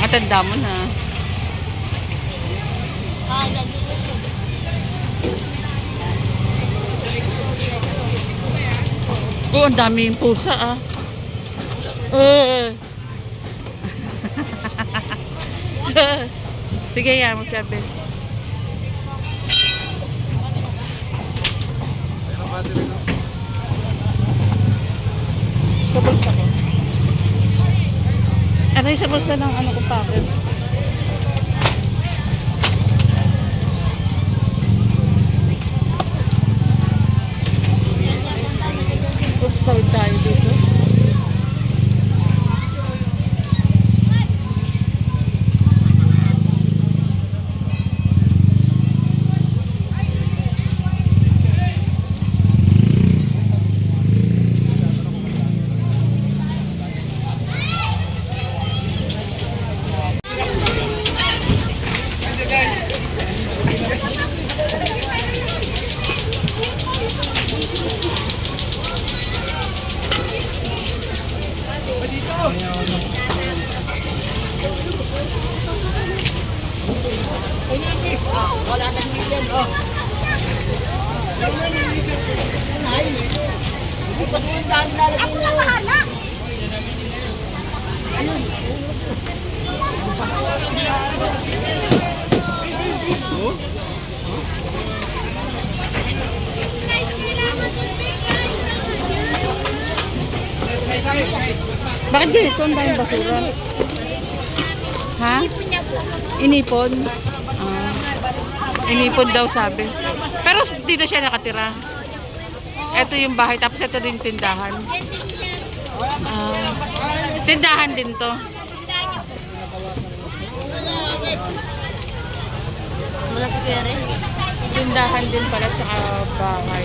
Matanda mo na. Oh, ang dami yung pusa ah. Eh. Sige, yan, magsabi. Sa bulsa ko. Aray, sa bulsa ng ano ko packet. Bakit ganito ang daming basura? Ha? Inipon? Ah. Inipon daw sabi. Pero dito siya nakatira. Ito yung bahay, tapos ito yung tindahan. Ah. tindahan din to. Tindahan din pala sa bahay.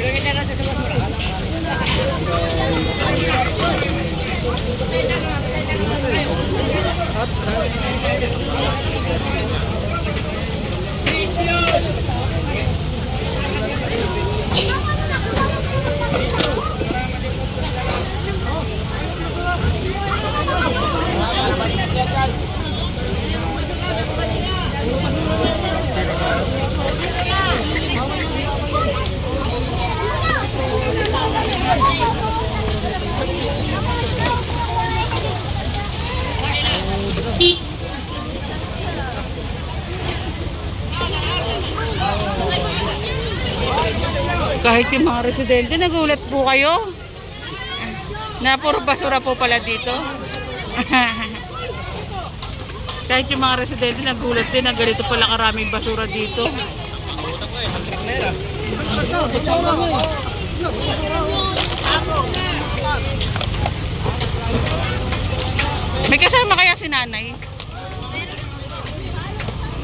Pero kita rasa sa basura. Kahit yung mga residente, nagulat po kayo. Na puro basura po pala dito. Kahit yung mga residente, nagulat din na ganito pala karaming basura dito. May kasama kaya si nanay?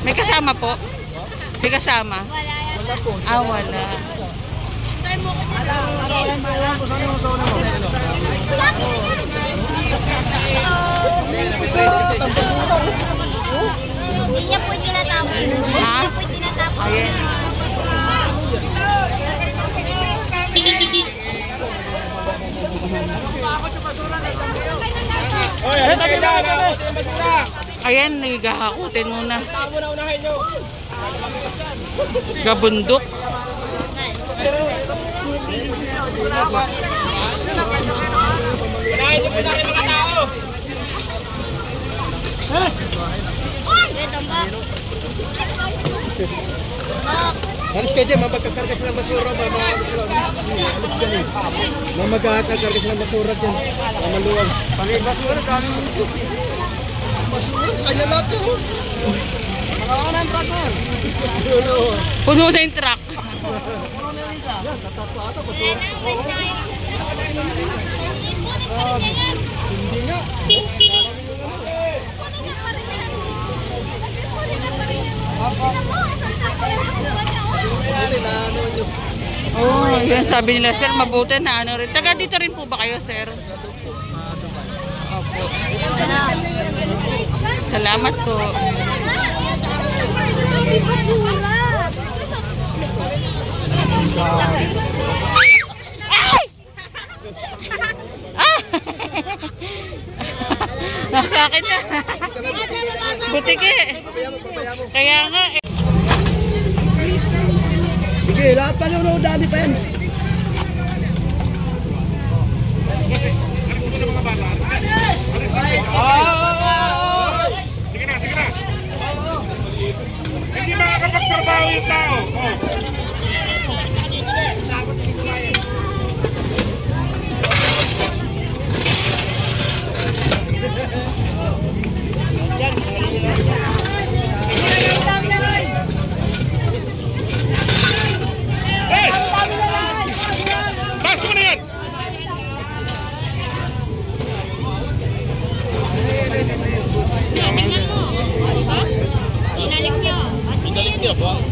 May kasama po? May kasama? Wala po. Ah, wala. Hindi niya po tinatapos. Ha? Hindi po tinatapos. Ayan. Ayan, Ayan nagahakutin muna. Gabundok. Wait, ang ba? Halos kayo dyan, mamagkakarga silang basura, mama, ano sila, alis dyan eh. Mamagkakarga silang basura dyan, mamaluwag. Pangit basura, dami mo. Basura sa kanya eh, oh. Makakawa na ang truck na. Ano? Puno na yung truck. Yan, sa taas pa ata, basura. Grabe. Hindi nga. Oh, yan sabi nila, sir, mabuti na ano rin. Taga dito rin po ba kayo, sir? Opo. Salamat po. Ay! Ah! Akin na. Kaya nga eh. Sige, lahat pa nung dali pa yan. Sige na, sige na. Hindi makakapagtrabaho yung tao. Oh.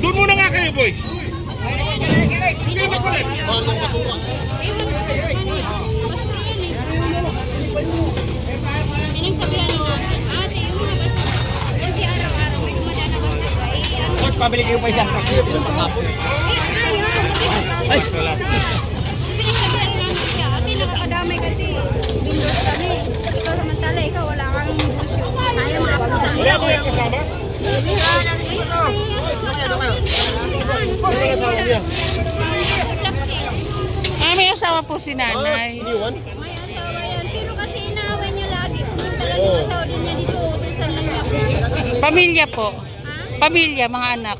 Doon muna nga kayo, boys. Pabili kayo pa ayaw. Ay, nakakadamay kasi. Windows kami. Ikaw samantala, ikaw wala kang negosyo. Ayaw mga pusa. Wala mo yung kasama? Ah, may asawa po si nanay. iniwan? May asawa yan, pero kasi inaaway niya lagi. Yung talagang asawa niya dito, lang ako. Pamilya po. Pamilya, mga anak.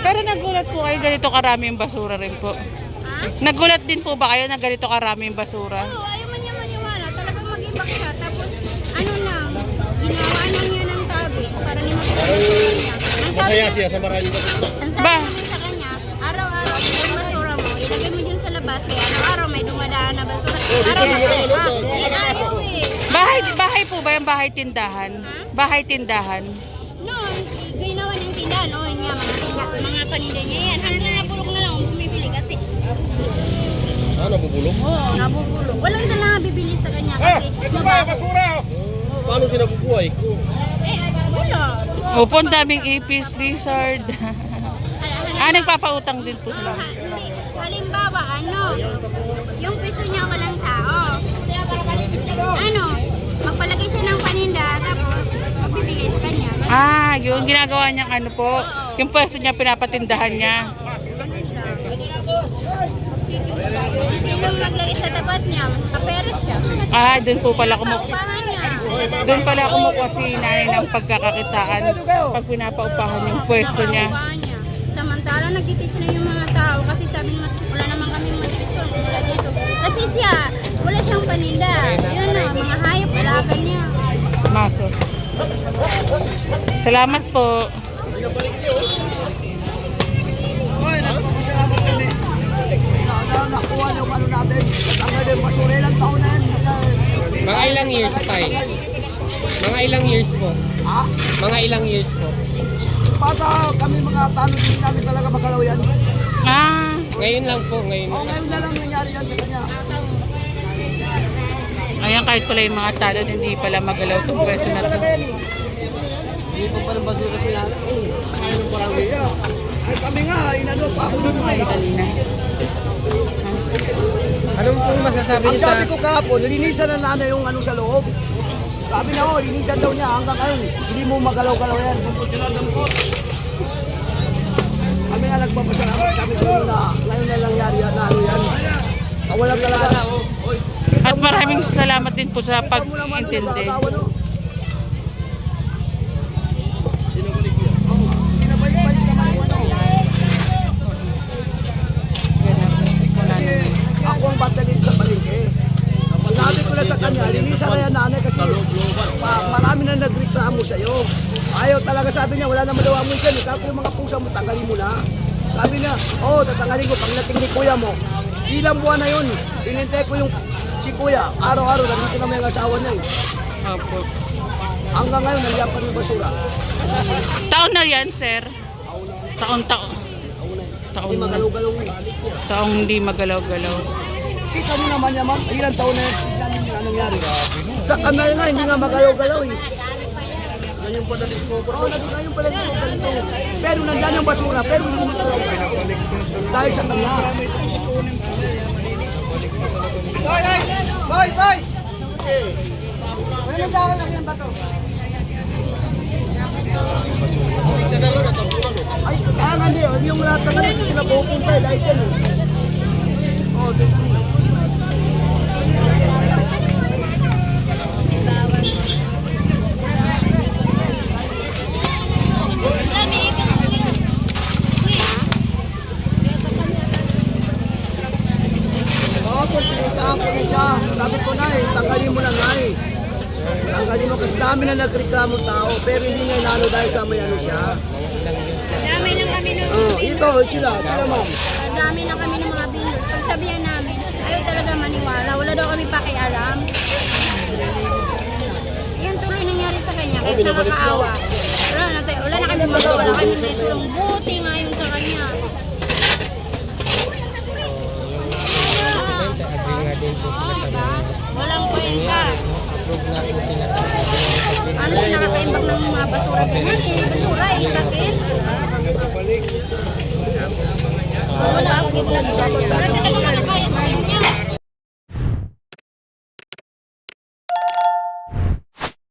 Pero nagulat po kayo ganito karami yung basura rin po. Ha? Nagulat din po ba kayo na ganito karami yung basura? Oo, ayaw man niya maniwala. Talagang mag-ibak siya. Tapos, ano lang, ginawa lang niya ng tabi para ni magpapasuran niya. Ang sabi Masaya niya- siya sa maraming Ang sabi Ba? namin sa kanya, araw-araw yung basura mo, ilagay mo dyan sa labas. Kaya araw-araw may dumadaan na basura. Araw-araw, eh, ayaw eh. Bahay, bahay po ba yung bahay tindahan? Bahay tindahan. Noon, ginawa ng tindahan, oh, niya, mga, tinda, mga paninda niya yan. Ano na napulok na lang, bumibili kasi, Ah, nabubulok? oo, oh, nabubulok. Walang na lang bibili sa kanya Ah, kasi, ito ba? mabaho. Basura, oh. Paano siya nabubuhay? Eh, wala. Opo, ang daming ipis, lizard. ah, nagpapautang din po sila. Ah. Halimbawa, ano, yung piso niya walang tao. Ano, magpalagay siya ng paninda, tapos magbibigay sa kanya. Ah, yung ginagawa niyang ano po, yung pwesto niya pinapatindahan niya. Sa tapat niya, siya. Ah, doon po pala kumukuha. Niya. Doon pala kumukuha si nanay ng pagkakakitaan pag pinapaupahan yung pwesto niya. Niya. Samantala, nagtitis na yung mga tao kasi sabi naman, wala naman kami mag-restore kung wala dito. Kasi siya, wala siyang paninda. Yun na, mga hayop, alagan niya. Maso. Salamat po. Hoy, nagpapasalamat kami. Na, nakuha yung ano natin. Tanggal yung basura ilang taon na yan. Mga ilang years tayo? Mga ilang years po? Ha? Mga ilang years po? Baka kami mga tano din namin talaga magalaw yan. Ah, Ngayon lang po, ngayon. O ngayon na lang nangyari yan sa kanya. Ayan kahit pala yung mga talo, hindi pala magalaw itong pwesto na to. Hindi pa pa ng basura sila. Ayun parang iya. Ay kami nga, inano pa ako doon ay. Kanina. Anong pong masasabi Ang niyo sa... sabi ko kahapon, linisan na nanay yung ano sa loob. Sabi na, oh, linisan daw niya hanggang ngayon. Hindi mo magalaw-galaw yan. Kami nga nagpapasalamat kami sa na ngayon na nangyari yan, na ano yan. Kawalan talaga. Maraming salamat din po sa pag-intindi. ako ang batagin sa palengke. Sabi ko na sa kanya, linisan na yan nanay kasi ma- marami na nagreklamo sa'yo. Ayaw talaga sabi niya, wala naman daw amoy dyan. eh. Tapos yung mga pusa mo, tanggalin mo na. Sabi niya, oo, oh, tatanggalin ko. Pag nating ni kuya mo, ilang buwan na yun. Inintay ko yung si kuya. Araw-araw, nandito naman yung asawa niya eh. Opo. Hanggang ngayon, nandiyan pa rin basura. Taon na yan, sir. Taon-taon. Tauna eh. Taon Hindi na. magalaw-galaw eh. Taong hindi magalaw-galaw. Kita mo naman yan, ma'am. Ilang taon na yan, ang nangyari. Sa kamera nga, hindi nga magalaw-galaw eh. Ngayon pala discover. Oo, oh, ngayon pala discover ito. Pero nandyan yung basura, pero hindi mo. Dahil sa kanya. Boy, boy! Boy, boy! Ano sa akin lang yan ba to? Ay, kaya nga hindi, hindi yung lahat ng ano, hindi na pupunta eh, dahil yan eh. Oo, tingnan mo. Oo, kung tinitaan ko rin siya. Sabi ko na eh, tanggalin mo na nga eh. Tanggalin mo kasi dami na nagreklamo tao, pero hindi niya inano dahil sa may ano siya. Dami na kami ng Oo, ito, sila, sila ma'am. Dami na kami ng mga vendors. Pag sabihan namin, ayaw talaga maniwala. Wala daw kami pakialam. Yan tuloy nangyari sa kanya. Kaya nakakaawa. Wala na, tayo- wala na kami magawa. Wala kami naitulong. Buti nga yun sa kanya.